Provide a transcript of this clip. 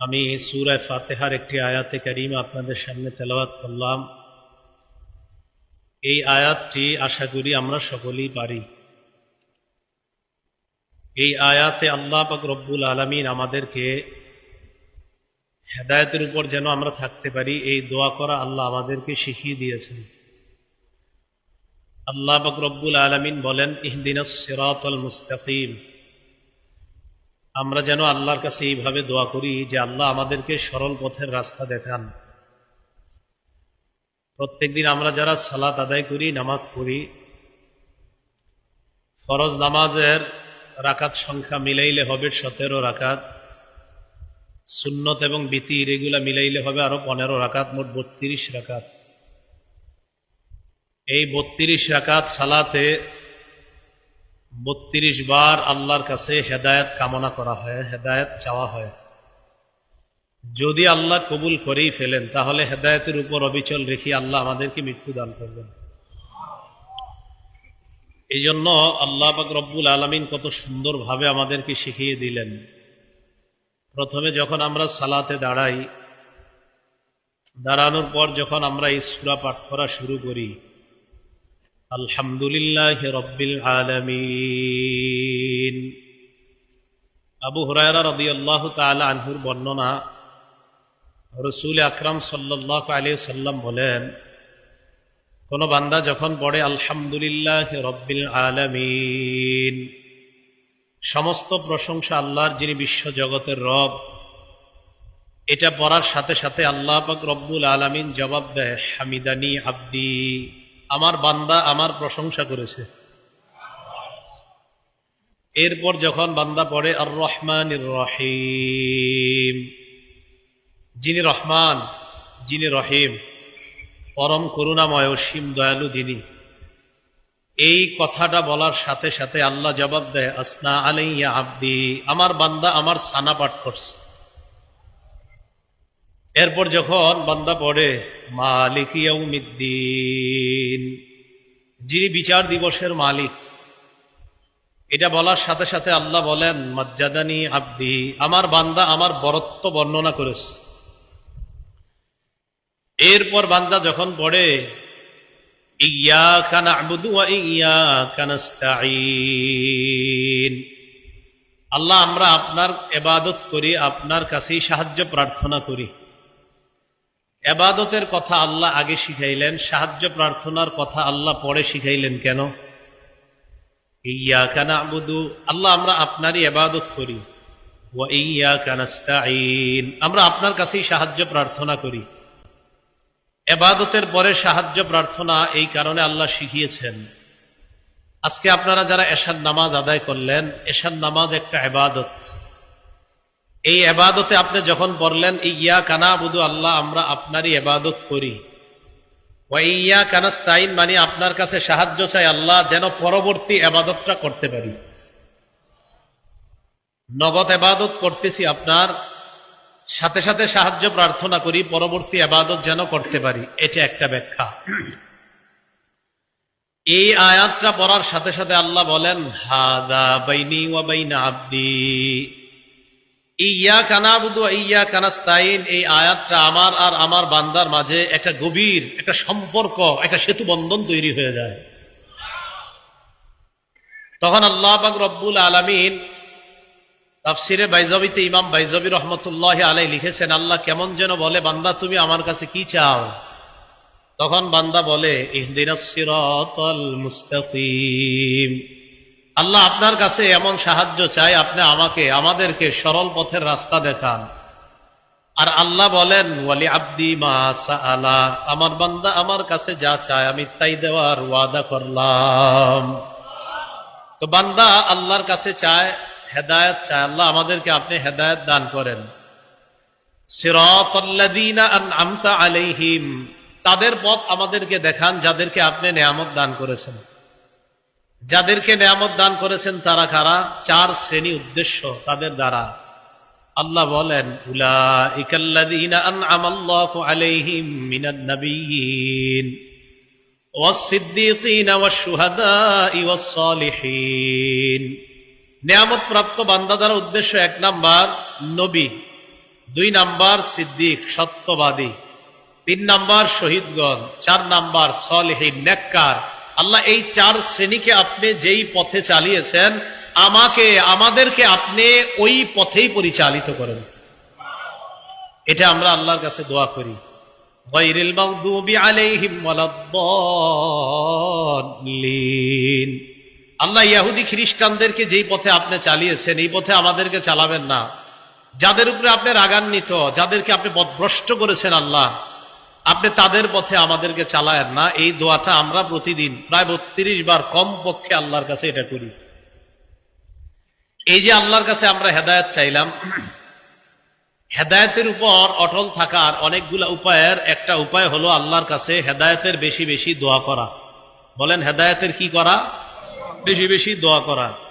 আমি সুরায় ফাতেহার একটি আয়াতে কারিম আপনাদের সামনে তেলাওয়াত করলাম। এই আয়াতটি আশা করি আমরা সকলেই পারি। এই আয়াতে আল্লাহ পাক রব্বুল আলমিন আমাদেরকে হেদায়তের উপর যেন আমরা থাকতে পারি, এই দোয়া করা আল্লাহ আমাদেরকে শিখিয়ে দিয়েছেন। আল্লাহ পাক রব্বুল আলমিন বলেন ইহদিন সিরাতল মুস্তাকিম। আমরা যেন আল্লাহর কাছে এইভাবে দোয়া করি যে আল্লাহ আমাদেরকে সরল পথের রাস্তা দেখান। প্রত্যেকদিন আমরা যারা সালাত আদায় করি, নামাজ পড়ি, ফরজ নামাজের রাকাত সংখ্যা মিলাইলে হবে সতেরো রাকাত, সুন্নত এবং বিতির এগুলা মিলাইলে হবে আরও পনেরো রাকাত, মোট বত্রিশ রাকাত। এই বত্রিশ রাকাত সালাতে বত্রিশ বার আল্লাহর কাছে হেদায়ত কামনা করা হয়, হেদায়ত চাওয়া হয়। যদি আল্লাহ কবুল করেই ফেলেন, তাহলে হেদায়তের উপর অবিচল রেখে আল্লাহ আমাদেরকে মৃত্যু দান করবেন। এই জন্য আল্লাহ রব্বুল আলমিন কত সুন্দরভাবে আমাদেরকে শিখিয়ে দিলেন। প্রথমে যখন আমরা সালাতে দাঁড়াই, দাঁড়ানোর পর যখন আমরা এই সুরা পাঠ করা শুরু করি আলহামদুলিল্লাহ রব্বিল আলমিন। আবু হরায়রা রদি আল্লাহ তালা আনহুর বর্ণনা রসুল আকরাম সাল্লাহ আলিয়া সাল্লাম বলেন, কোন বান্দা যখন পড়ে আলহামদুলিল্লাহ রব্বিল আলমিন, সমস্ত প্রশংসা আল্লাহর যিনি বিশ্ব জগতের রব, এটা পড়ার সাথে সাথে আল্লাহ পাক রব্বুল আলমিন জবাব দেয়, হামিদানি আব্দি। আমার বান্দা আমার প্রশংসা করেছে। এরপর যখন বান্দা পড়ে আর রহমান রহিম। যিনি রহমান, যিনি রহিম, পরম করুণাময় অসীম দয়ালু যিনি। এই কথাটা বলার সাথে সাথে আল্লাহ জবাব দেয়, আসনা আলাইয়া আব্দি, আমার বান্দা আমার সানা পাঠ করছে। এরপর যখন বান্দা পড়ে, মালিক ইয়াউমিদ্দিন, যিনি বিচার দিবসের মালিক, এটা বলার সাথে সাথে আল্লাহ বলেন, মজ্জাদানি আব্দি, আমার বান্দা আমার বরত্ব বর্ণনা করেছে। এরপর বান্দা যখন পড়ে ইয়া কানা আবুদু ইয়া কানাস্তাইন আল্লাহ আমরা আপনার এবাদত করি, আপনার কাছেই সাহায্য প্রার্থনা করি। এবাদতের কথা আল্লাহ আগে শিখাইলেন, সাহায্য প্রার্থনার কথা আল্লাহ পরে শিখাইলেন কেন? ইয়া কানা আল্লাহ আমরা আপনারই এবাদত করি। ও ইয়া আমরা আপনার কাছেই সাহায্য প্রার্থনা করি। এবাদতের পরে সাহায্য প্রার্থনা এই কারণে আল্লাহ শিখিয়েছেন। আজকে আপনারা যারা এশার নামাজ আদায় করলেন, এশার নামাজ একটা এবাদত। এই এবাদতে আপনি যখন বললেন ইয়া কানা বুধু আল্লাহ, আমরা আপনারই এবাদত করি। ইয়া কানাস্তাইন মানে আপনার কাছে সাহায্য চাই আল্লাহ যেন পরবর্তী এবাদতটা করতে পারি। নগদ এবাদত করতেছি আপনার, সাথে সাথে সাহায্য প্রার্থনা করি, পরবর্তী আবাদত যেন করতে পারি। এটা একটা ব্যাখ্যা। এই আয়াতটা পড়ার সাথে সাথে আল্লাহ বলেন, হাদা বাইনি ওয়া বাইনা আব্দি। ইয়া কানাবুদু ইয়া কানাস্তাইন এই আয়াতটা আমার আর আমার বান্দার মাঝে একটা গভীর, একটা সম্পর্ক, একটা সেতু বন্ধন তৈরি হয়ে যায়। তখন আল্লাহ রব্বুল আলামিন তাফসিরে বাইজবিতে ইমাম বাইজবি রহমতুল্লাহ আলাই লিখেছেন, আল্লাহ কেমন যেন বলে, বান্দা, তুমি আমার কাছে কি চাও? তখন বান্দা বলে মুস্তাকিম। আল্লাহ আপনার কাছে এমন সাহায্য চাই, আপনি আমাকে, আমাদেরকে সরল পথের রাস্তা দেখান। আর আল্লাহ বলেন, ওয়ালি আব্দি আলা আমার বান্দা আমার কাছে যা চায়, আমি তাই দেওয়ার ওয়াদা করলাম। তো বান্দা আল্লাহর কাছে চায়, হেদায়ত চায়। আল্লাহ আমাদেরকে আপনি হেদায়ত দান করেন। আলাইহিম। তাদের পথ আমাদেরকে দেখান, যাদেরকে আপনি নেয়ামত দান করেছেন। যাদেরকে নিয়ামত দান করেছেন তারা কারা? চার শ্রেণি উদ্দেশ্য তাদের দ্বারা। আল্লাহ বলেন নিয়ামত প্রাপ্ত বান্দা দ্বারা উদ্দেশ্য এক নাম্বার, নবী। দুই নাম্বার, সিদ্দিক, সত্যবাদী। তিন নাম্বার, শহীদগণ। চার নাম্বার, সলিহিন, নেককার। আল্লাহ এই চার শ্রেণীকে আপনি যেই পথে চালিয়েছেন, আমাকে, আমাদেরকে আপনি ওই পথেই পরিচালিত করেন। এটা আমরা আল্লাহর কাছে দোয়া করি। আল্লাহ ইয়াহুদি খ্রিস্টানদেরকে যেই পথে আপনি চালিয়েছেন, এই পথে আমাদেরকে চালাবেন না। যাদের উপরে আপনি রাগান্বিত, যাদেরকে আপনি পথভ্রষ্ট করেছেন আল্লাহ আপনি তাদের পথে আমাদেরকে চালায়েন না। এই দোয়াটা আমরা প্রতিদিন, প্রায় বত্রিশ বার কম পক্ষে আল্লাহর কাছে এটা করি। এই যে আল্লাহর কাছে আমরা হেদায়ত চাইলাম, হেদায়তের উপর অটল থাকার অনেকগুলা উপায়ের, একটা উপায় হলো আল্লাহর কাছে হেদায়তের বেশি বেশি দোয়া করা। বলেন, হেদায়তের কি করা? বেশি বেশি দোয়া করা।